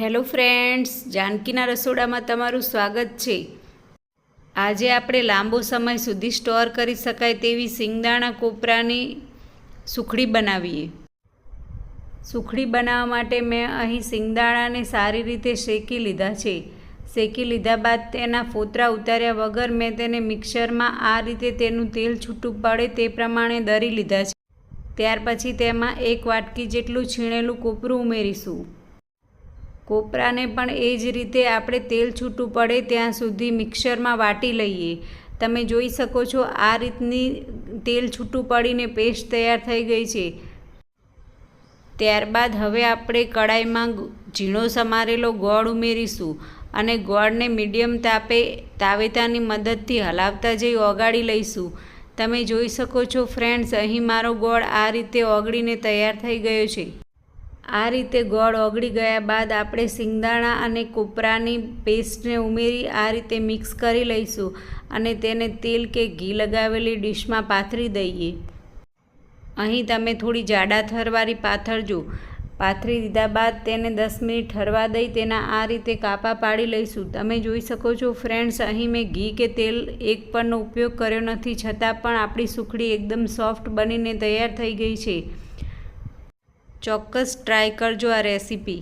Hello friends, જાનકીના રસોડામાં તમારું સ્વાગત છે. આજે આપણે લાંબો સમય સુધી સ્ટોર કરી શકાય તેવી સિંગદાણા કોપરાની સુખડી બનાવીએ. સુખડી બનાવવા માટે મેં અહીં સિંગદાણાને સારી રીતે શેકી લીધા છે. શેકી લીધા બાદ તેના ફોતરા ઉતાર્યા વગર મેં તેને મિક્સરમાં આ રીતે તેનું તેલ છૂટું પડે તે પ્રમાણે દરી લીધા છે. ત્યાર પછી તેમાં એક વાટકી જેટલું છીણેલું કોપરું ઉમેરીશું. કોપરાને પણ એ જ રીતે આપણે તેલ છૂટું પડે ત્યાં સુધી મિક્સરમાં વાટી લઈએ. તમે જોઈ શકો છો આ રીતની તેલ છૂટું પડીને પેસ્ટ તૈયાર થઈ ગઈ છે. ત્યારબાદ હવે આપણે કડાઈમાં ઝીણો સમારેલો ગોળ ઉમેરીશું અને ગોળને મીડિયમ તાપે તાવેતાની મદદથી હલાવતા જઈ ઓગાળી લઈશું. તમે જોઈ શકો છો ફ્રેન્ડ્સ, અહીં મારો ગોળ આ રીતે ઓગળીને તૈયાર થઈ ગયો છે. આ રીતે ગોળ ઓગળી ગયા બાદ આપણે સિંગદાણા અને કોપરાની પેસ્ટને ઉમેરી આ રીતે મિક્સ કરી લઈશું અને તેને તેલ કે ઘી લગાવેલી ડીશમાં પાથરી દઈએ. અહીં તમે થોડી જાડા થરવાળી પાથરજો પાથરી દીધા બાદ તેને દસ મિનિટ ઠરવા દઈ તેના આ રીતે કાપા પાડી લઈશું. તમે જોઈ શકો છો ફ્રેન્ડ્સ, અહીં મેં ઘી કે તેલ એક પણનો ઉપયોગ કર્યો નથી, છતાં પણ આપણી સુખડી એકદમ સોફ્ટ બનીને તૈયાર થઈ ગઈ છે. ચોક્કસ ટ્રાય કરજો આ રેસીપી